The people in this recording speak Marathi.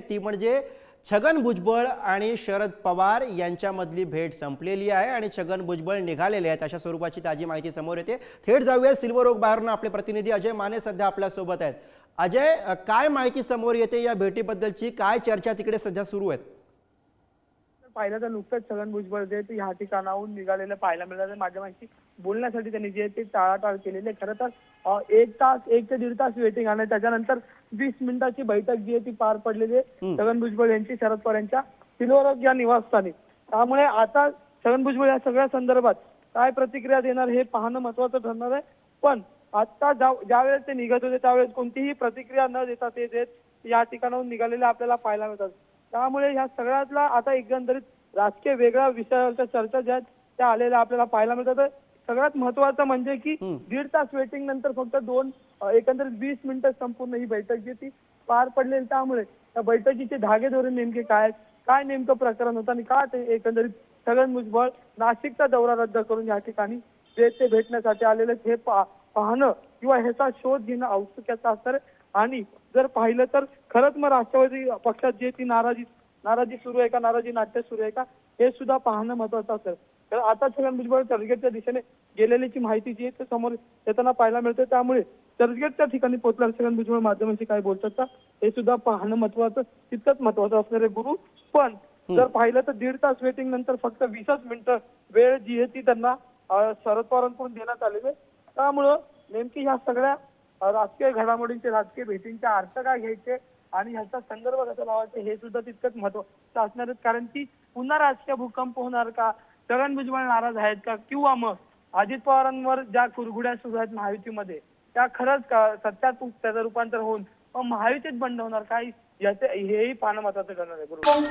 ती म्हणजे छगन भुजबळ आणि शरद पवार यांच्यामधली भेट संपलेली आहे आणि छगन भुजबळ निघालेले आहेत. अशा स्वरूपाची ताजी माहिती समोर येते. थेट जाऊया सिल्वर ओक बाहेरून आपले प्रतिनिधी अजय माने सध्या आपल्यासोबत आहेत. अजय काय माहिती समोर येते या भेटीबद्दलची? काय चर्चा तिकडे सध्या सुरू आहेत? पाहिलं तर नुकतंच छगन भुजबळ जे ह्या ठिकाणाहून निघालेलं पाहायला मिळालं माध्यमांशी बोलण्यासाठी त्यांनी जे ते टाळाटाळ केलेले खरं तर एक तास एक ते दीड तास वेटिंग आणि त्याच्यानंतर वीस मिनिटाची बैठक जी आहे ती पार पडलेली आहे. छगन भुजबळ यांची शरद पवार यांच्या सिल्वर या निवासस्थानी. त्यामुळे आता छगन भुजबळ या सगळ्या संदर्भात काय प्रतिक्रिया देणार हे पाहणं महत्वाचं ठरणार आहे. पण आता ज्या- ज्यावेळेस ते निघत होते त्यावेळेस कोणतीही प्रतिक्रिया न देता ते या ठिकाणाहून निघालेले आपल्याला पाहायला मिळतात. त्यामुळे ह्या सगळ्यातला आता एकंदरीत राजकीय वेगळ्या विषयावरच्या चर्चा ज्या आहेत, त्या आलेल्या आपल्याला पाहायला मिळतात. सगळ्यात महत्वाचं म्हणजे की दीड तास वेटिंग नंतर फक्त दोन एकंदरीत वीस मिनिटं संपूर्ण ही बैठक जी ती पार पडलेली. त्यामुळे त्या बैठकीचे धागेदोरे नेमके काय आहेत, काय नेमकं प्रकरण होतं आणि का ते एकंदरीत छगन भुजबळ नाशिकचा दौरा रद्द करून या ठिकाणी जे ते भेटण्यासाठी आलेले हे पाहणं किंवा ह्याचा शोध घेणं औत्सुक्याचं असणार. आणि जर पाहिलं तर खरंच मग राष्ट्रवादी पक्षात जे ती नाराजी नाराजी सुरू आहे का नाराजी नाट्य सुरू आहे का हे सुद्धा पाहणं महत्वाचं असेल. तर आता छगन भुजबळ चर्चगेटच्या दिशेने गेलेल्याची माहिती जी आहे ते समोर येताना पाहायला मिळते. त्यामुळे चर्चगेटच्या ठिकाणी पोहोचल्यावर छगन भुजबळ माध्यमांशी काय बोलतात का हे सुद्धा पाहणं महत्वाचं तितकंच महत्वाचं असणार आहे गुरु. पण जर पाहिलं तर दीड तास वेटिंग नंतर फक्त वीसच मिनिटं वेळ जी आहे ती त्यांना शरद पवारांकडून देण्यात आलेली आहे. त्यामुळं नेमकी ह्या सगळ्या राजकीय घडामोडींचे राजकीय भेटींचे अर्थ काय घ्यायचे आणि ह्याचा संदर्भ कसा लावायचा हे सुद्धा तितकंच महत्वाचं असणार कारण की पुन्हा राजकीय भूकंप होणार का? छगन भुजबळ नाराज आहेत का? किंवा मग अजित पवारांवर ज्या कुरघुड्या सुरू आहेत महायुतीमध्ये त्या खरंच सत्यात त्याचं रूपांतर होऊन मग महायुतीत बंद होणार काय याचे हेही पाहणं महत्वाचं ठरणार आहे. बरोबर?